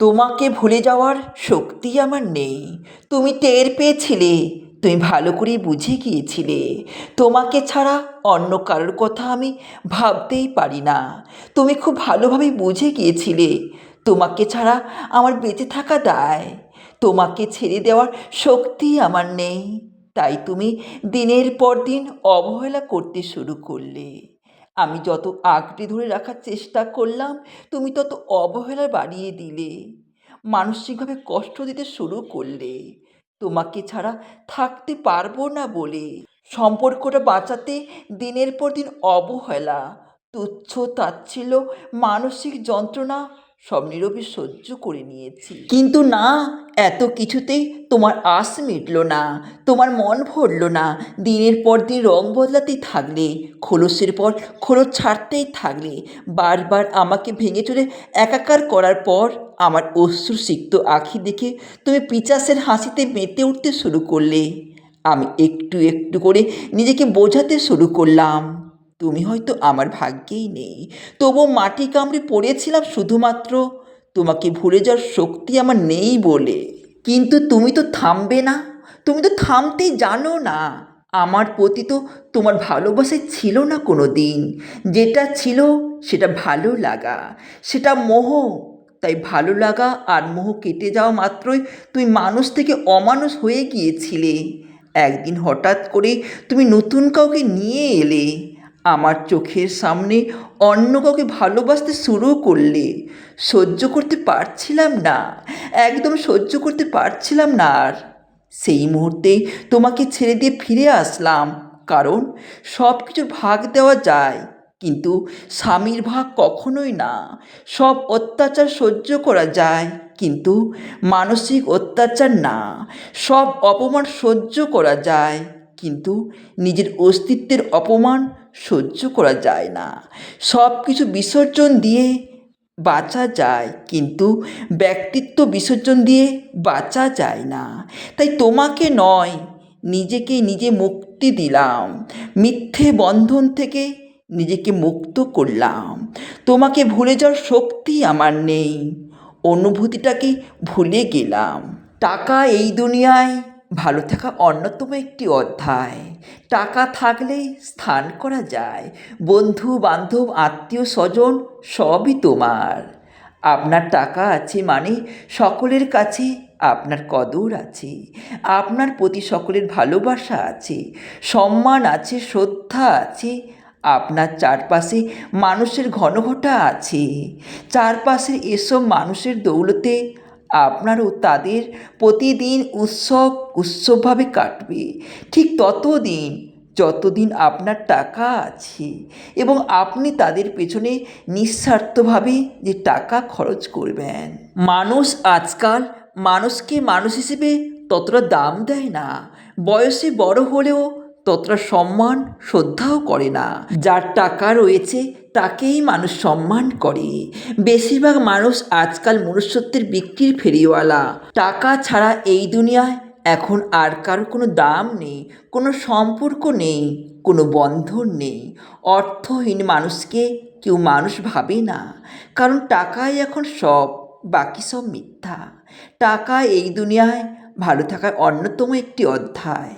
তোমাকে ভুলে যাওয়ার শক্তি আমার নেই। তুমি টের পেয়েছিলে, তুমি ভালো করে বুঝে গিয়েছিলে। তোমাকে ছাড়া অন্য কারোর কথা আমি ভাবতেই পারি না। তুমি খুব ভালোভাবে বুঝে গিয়েছিলে, তোমাকে ছাড়া আমার বেঁচে থাকা দায়। তোমাকে ছেড়ে দেওয়ার শক্তি আমার নেই। তাই তুমি দিনের পর দিন অবহেলা করতে শুরু করলে। আমি যত আঁকড়ে ধরে রাখার চেষ্টা করলাম, তুমি তত অবহেলা বাড়িয়ে দিলে। মানসিকভাবে কষ্ট দিতে শুরু করলে। তোমাকে ছাড়া থাকতে পারব না বলে। সম্পর্কটা বাঁচাতে দিনের পর দিন অবহেলা, তুচ্ছ তাচ্ছিল্য, মানসিক যন্ত্রণা সব নীরবে সহ্য করে নিয়েছি। কিন্তু না এত কিছুতেই তোমার আশ মিটল না, তোমার মন ভরল না। দিনের পর দিন রং বদলাতেই থাকলে, খোলসের পর খোলস ছাড়তেই থাকলে। বারবার আমাকে ভেঙে চলে একাকার করার পর আমার অশ্রু সিক্ত আঁখি দেখে তুমি পিচাসের হাসিতে মেতে উঠতে শুরু করলে। আমি একটু একটু করে নিজেকে বোঝাতে শুরু করলাম। তুমি হয়তো আমার ভাগ্যেই নেই। তবুও মাটি কামড়ে পড়েছিলাম শুধুমাত্র তোমাকে ভুলে যাওয়ার শক্তি আমার নেই বলে। কিন্তু তুমি তো থামবে না। তুমি তো থামতেই জানো না। আমার প্রতি তো তোমার ভালোবাসায় ছিল না কোনো দিন যেটা ছিল, সেটা ভালো লাগা। সেটা মোহ। তাই ভালো লাগা আর মোহ কেটে যাওয়া মাত্রই তুমি মানুষ থেকে অমানুষ হয়ে গিয়েছিলে। একদিন হঠাৎ করে তুমি নতুন কাউকে নিয়ে এলে। আমার চোখের সামনে অন্য কাউকে ভালোবাসতে শুরু করলে সহ্য করতে পারছিলাম না, একদম সহ্য করতে পারছিলাম না আর। সেই মুহূর্তে তোমাকে ছেড়ে দিয়ে ফিরে আসলাম, কারণ সব কিছুর ভাগ দেওয়া যায়, কিন্তু স্বামীর ভাগ কখনোই না। সব অত্যাচার সহ্য করা যায়, কিন্তু মানসিক অত্যাচার না। সব অপমান সহ্য করা যায়, কিন্তু নিজের অস্তিত্বের অপমান সহ্য করা যায় না। সব কিছু বিসর্জন দিয়ে বাঁচা যায়, কিন্তু ব্যক্তিত্ব বিসর্জন দিয়ে বাঁচা যায় না। তাই তোমাকে নয়, নিজেকে নিজে মুক্তি দিলাম। মিথ্যে বন্ধন থেকে নিজেকে মুক্ত করলাম। তোমাকে ভুলে যাওয়ার শক্তি আমার নেই। অনুভূতিটাকে ভুলে গেলাম। টাকা এই দুনিয়ায় ভালো থাকা অন্যতম একটি অধ্যায়। টাকা থাকলেই স্থান করা যায়। বন্ধু, বান্ধব, আত্মীয়, স্বজন, সবই তোমার। আপনার টাকা আছে মানে সকলের কাছে আপনার কদর আছে। আপনার প্রতি সকলের ভালোবাসা আছে। সম্মান আছে, শ্রদ্ধা আছে। আপনার চারপাশে মানুষের ঘনঘটা আছে। চারপাশের এসব মানুষের দৌলতে আপনারও তাদের প্রতিদিন উৎসব, উৎসবভাবে কাটবে। ঠিক ততদিন, যতদিন আপনার টাকা আছে এবং আপনি তাদের পেছনে নিঃস্বার্থভাবে যে টাকা খরচ করবেন। মানুষ আজকাল মানুষকে মানুষ হিসেবে ততটা দাম দেয় না। বয়সে বড় হলেও ততটা সম্মান, শ্রদ্ধাও করে না। যার টাকা রয়েছে তাকেই মানুষ সম্মান করে। বেশিরভাগ মানুষ আজকাল মনুষ্যত্বের বিক্রির ফেরিওয়ালা। টাকা ছাড়া এই দুনিয়ায় এখন আর কারও কোনো দাম নেই, কোনো সম্পর্ক নেই, কোনো বন্ধন নেই। অর্থহীন মানুষকে কেউ মানুষ ভাবে না। কারণ টাকাই এখন সব, বাকি সব মিথ্যা। টাকা এই দুনিয়ায় ভালো থাকার অন্যতম একটি অধ্যায়।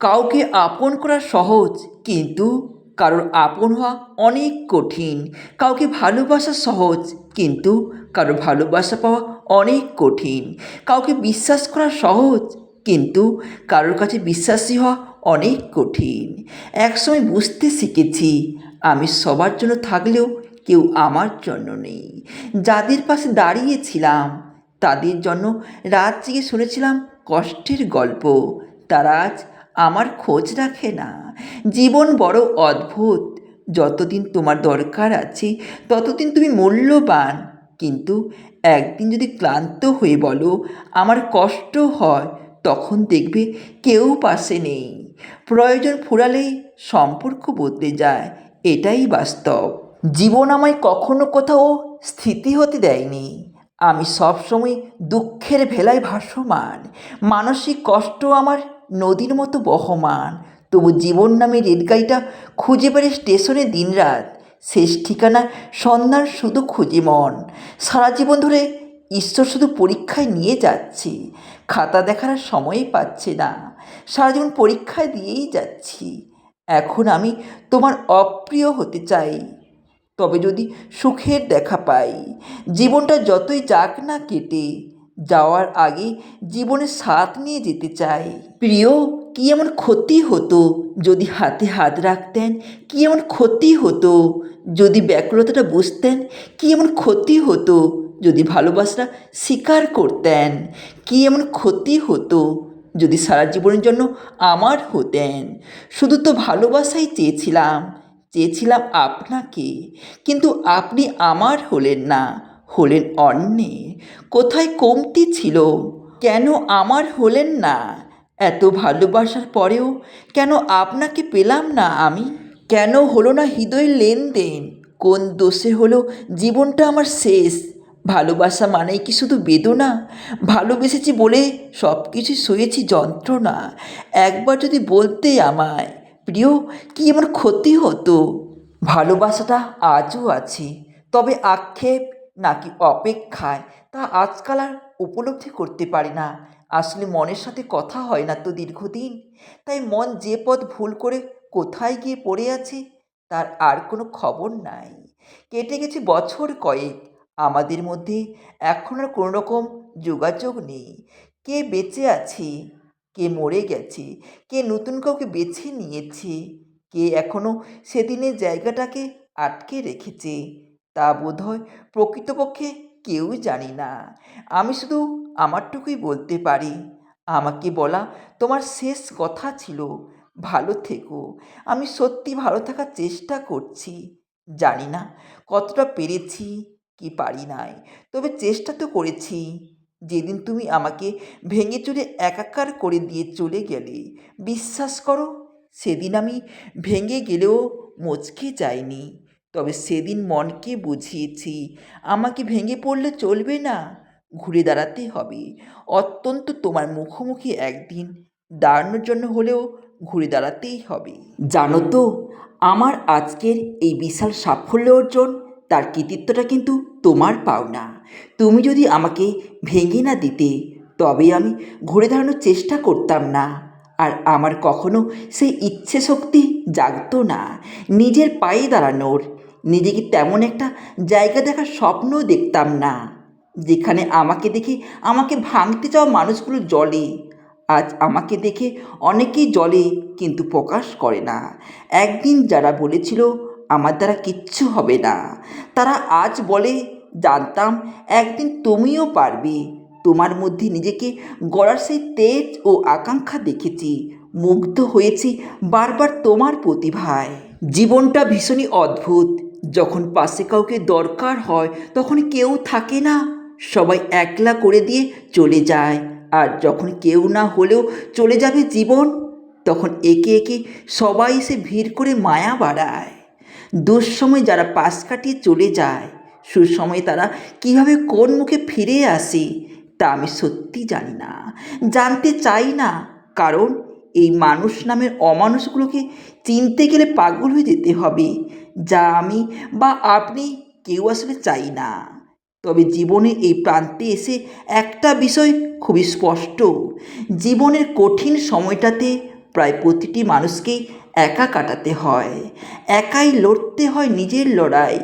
কাউকে আপন করা সহজ, কিন্তু কারোর আপন হওয়া অনেক কঠিন। কাউকে ভালোবাসা সহজ, কিন্তু কারও ভালোবাসা পাওয়া অনেক কঠিন। কাউকে বিশ্বাস করা সহজ, কিন্তু কারোর কাছে বিশ্বাসী হওয়া অনেক কঠিন। একসময় বুঝতে শিখেছি, আমি সবার জন্য থাকলেও কেউ আমার জন্য নেই। যাদের পাশে দাঁড়িয়েছিলাম, তাদের জন্য রাত জেগে শুনেছিলাম কষ্টের গল্প। তারা আজ আমার খোঁজ রাখে না। জীবন বড় অদ্ভুত। যতদিন তোমার দরকার আছে, ততদিন তুমি মূল্যবান। কিন্তু একদিন যদি ক্লান্ত হয়ে বলো, আমার কষ্ট হয়, তখন দেখবে কেউ পাশে নেই। প্রয়োজন ফুরালেই সম্পর্ক বদলে যায়। এটাই বাস্তব। জীবন আমায় কখনো কোথাও স্থিতি হতে দেয়নি। আমি সবসময় দুঃখের ভেলায় ভাসমান। মানসিক কষ্ট আমার নদীর মতো বহমান। তবু জীবন নামে রেলগাড়িটা খুঁজে বেড়ে স্টেশনে দিনরাত। শেষ ঠিকানা সন্ধ্যার শুধু খুঁজে মন। সারা জীবন ধরে ঈশ্বর শুধু পরীক্ষায় নিয়ে যাচ্ছে। খাতা দেখার আর সময়ই পাচ্ছে না। সারা জীবন পরীক্ষায় দিয়েই যাচ্ছি। এখন আমি তোমার অপ্রিয় হতে চাই। তবে যদি সুখের দেখা পাই, জীবনটা যতই যাক না কেটে যাওয়ার আগে জীবনের স্বাদ নিয়ে যেতে চাই। প্রিয়, কি এমন ক্ষতি হতো যদি হাতে হাত রাখতেন? কি এমন ক্ষতি হতো যদি ব্যাকুলতাটা বুঝতেন? কি এমন ক্ষতি হতো যদি ভালোবাসাটা স্বীকার করতেন? কি এমন ক্ষতি হতো যদি সারা জীবনের জন্য আমার হতেন? শুধু তো ভালোবাসাই চেয়েছিলাম চেয়েছিলাম আপনাকে। কিন্তু আপনি আমার হলেন না। হলেন অন্যের কোথায় কমতি ছিল? কেন আমার হলেন না? এত ভালোবাসার পরেও কেন আপনাকে পেলাম না আমি? কেন হলো না হৃদয়ের লেনদেন? কোন দোষে হলো জীবনটা আমার শেষ? ভালোবাসা মানেই কি শুধু বেদনা? ভালোবেসেছি বলে সব কিছু সয়েছি যন্ত্রণা। একবার যদি বলতে আমায়, প্রিয়, কি আমার ক্ষতি হতো? ভালোবাসাটা আজও আছে। তবে আক্ষেপ নাকি অপেক্ষায়? তা আজকাল আর উপলব্ধি করতে পারি না। আসলে মনের সাথে কথা হয় না তো দীর্ঘদিন। তাই মন যে পথ ভুল করে কোথায় গিয়ে পড়ে আছে, তার আর কোনো খবর নাই। কেটে গেছে বছর কয়েক। আমাদের মধ্যে এখন আর কোনো রকম যোগাযোগ নেই। কে বেঁচে আছে? কে মরে গেছে? কে নতুন কাউকে বেছে নিয়েছে? কে এখনও সেদিনের জায়গাটাকে আটকে রেখেছে? তা বোধহয় প্রকৃতপক্ষে কেউ জানি না। আমি শুধু আমারটুকুই বলতে পারি। আমাকে বলা তোমার শেষ কথা ছিল, ভালো থেকো। আমি সত্যি ভালো থাকার চেষ্টা করছি। জানি না কতটা পেরেছি কি পারি নাই, তবে চেষ্টা তো করেছি। যেদিন তুমি আমাকে ভেঙে চুরে একাকার করে দিয়ে চলে গেলে, বিশ্বাস করো, সেদিন আমি ভেঙে গেলেও মচকে যাইনি। তবে সেদিন মনকে বুঝিয়েছি, আমাকে ভেঙে পড়লে চলবে না। ঘুরে দাঁড়াতে হবে। অত্যন্ত তোমার মুখোমুখি একদিন। দাঁড়ানোর জন্য হলেও ঘুরে দাঁড়াতেই হবে। জানো তো, আমার আজকের এই বিশাল সাফল্য অর্জন, তার কৃতিত্বটা কিন্তু তোমার পাওনা। তুমি যদি আমাকে ভেঙে না দিতে, তবে আমি ঘুরে দাঁড়ানোর চেষ্টা করতাম না। আর আমার কখনো সেই ইচ্ছে শক্তি জাগতো না। নিজের পায়ে দাঁড়ানোর নিজেকে তেমন একটা জায়গা দেখার স্বপ্নও দেখতাম না। যেখানে আমাকে দেখে আমাকে ভাঙতে চাওয়া মানুষগুলো জলে। আজ আমাকে দেখে অনেকেই জলে, কিন্তু প্রকাশ করে না। একদিন যারা বলেছিল, আমার দ্বারা কিচ্ছু হবে না। তারা আজ বলে, জানতাম একদিন তুমিও পারবে। তোমার মধ্যে নিজেকে গড়ার সেই তেজ ও আকাঙ্ক্ষা দেখেছি। মুগ্ধ হয়েছি বারবার তোমার প্রতিভায়। জীবনটা ভীষণই অদ্ভুত। যখন পাশে কাউকে দরকার হয়, তখন কেউ থাকে না। সবাই একলা করে দিয়ে চলে যায়। আর যখন কেউ না হলেও চলে যাবে জীবন, তখন একে একে সবাই এসে ভিড় করে মায়া বাড়ায়। দুঃসময় যারা পাশ কাটিয়ে চলে যায়, সুসময়ে তারা কীভাবে কোন মুখে ফিরে আসে, তা আমি সত্যি জানি না, জানতে চাই না। কারণ এই মানুষ নামের অমানুষগুলোকে চিনতে গেলে পাগল হয়ে যেতে হবে। যা আমি বা আপনি কেউ আসলে চাই না। তবে জীবনে এই প্রান্তে এসে একটা বিষয় খুবই স্পষ্ট। জীবনের কঠিন সময়টাতে প্রায় প্রতিটি মানুষকেই একা কাটাতে হয়। একাই লড়তে হয় নিজের লড়াই।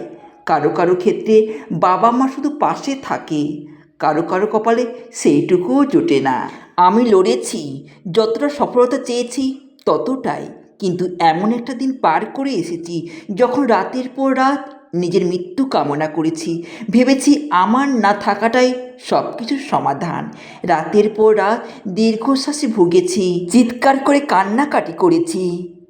কারও কারও ক্ষেত্রে বাবা মা শুধু পাশে থাকে, কারও কারও কপালে সেইটুকুও জোটে না। আমি লড়েছি, যতটা সফলতা চেয়েছি ততটাই। কিন্তু এমন একটা দিন পার করে এসেছি যখন রাতের পর রাত নিজের মৃত্যু কামনা করেছি। ভেবেছি আমার না থাকাটাই সব কিছুর সমাধান। রাতের পর রাত দীর্ঘশ্বাসে ভুগেছি, চিৎকার করে কান্নাকাটি করেছি।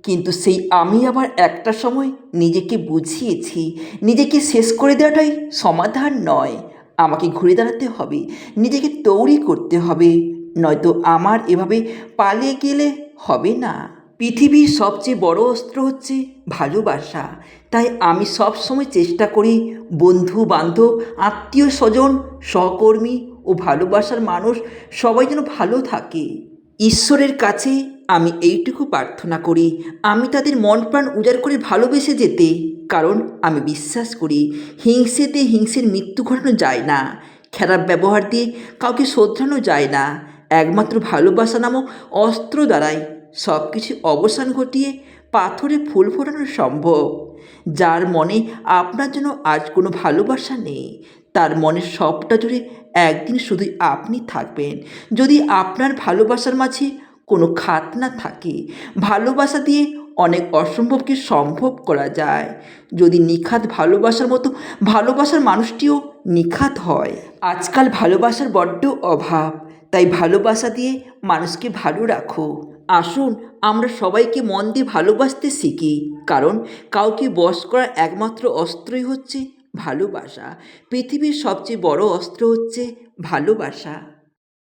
কিন্তু সেই আমি আবার একটা সময় নিজেকে বুঝিয়েছি। নিজেকে শেষ করে দেওয়াটাই সমাধান নয়। আমাকে ঘুরে দাঁড়াতে হবে, নিজেকে তৈরি করতে হবে। নয়তো আমার এভাবে পালিয়ে গেলে হবে না। পৃথিবীর সবচেয়ে বড় অস্ত্র হচ্ছে ভালোবাসা। তাই আমি সব সময় চেষ্টা করি বন্ধু বান্ধব আত্মীয় স্বজন সহকর্মী ও ভালোবাসার মানুষ সবাই যেন ভালো থাকে। ঈশ্বরের কাছে আমি এইটুকু প্রার্থনা করি, আমি তাদের মন প্রাণ উজাড় করে ভালোবেসে যেতে, কারণ আমি বিশ্বাস করি হিংসেতে হিংসের মৃত্যু ঘটানো যায় না, খারাপ ব্যবহার দিয়ে কাউকে শোধরানো যায় না। একমাত্র ভালোবাসা নামক অস্ত্র দ্বারাই সব কিছু অবসান ঘটিয়ে পাথরে ফুল ফোটানো সম্ভব। যার মনে আপনার জন্য আজ কোনো ভালোবাসা নেই, তার মনে সবটা জুড়ে একদিন শুধুই আপনি থাকবেন। যদি আপনার ভালোবাসার মাঝে কোনো খাত না থাকে, ভালোবাসা দিয়ে অনেক অসম্ভবকে সম্ভব করা যায়। যদি নিখাত ভালোবাসার মতো ভালোবাসার মানুষটিও নিখাত হয়। আজকাল ভালোবাসার বড্ড অভাব, তাই ভালোবাসা দিয়ে মানুষকে ভালো রাখো। আসুন, আমরা সবাইকে মন দিয়ে ভালোবাসতে শিখি, কারণ কাউকে বস করার একমাত্র অস্ত্রই হচ্ছে ভালোবাসা। পৃথিবীর সবচেয়ে বড় অস্ত্র হচ্ছে ভালোবাসা।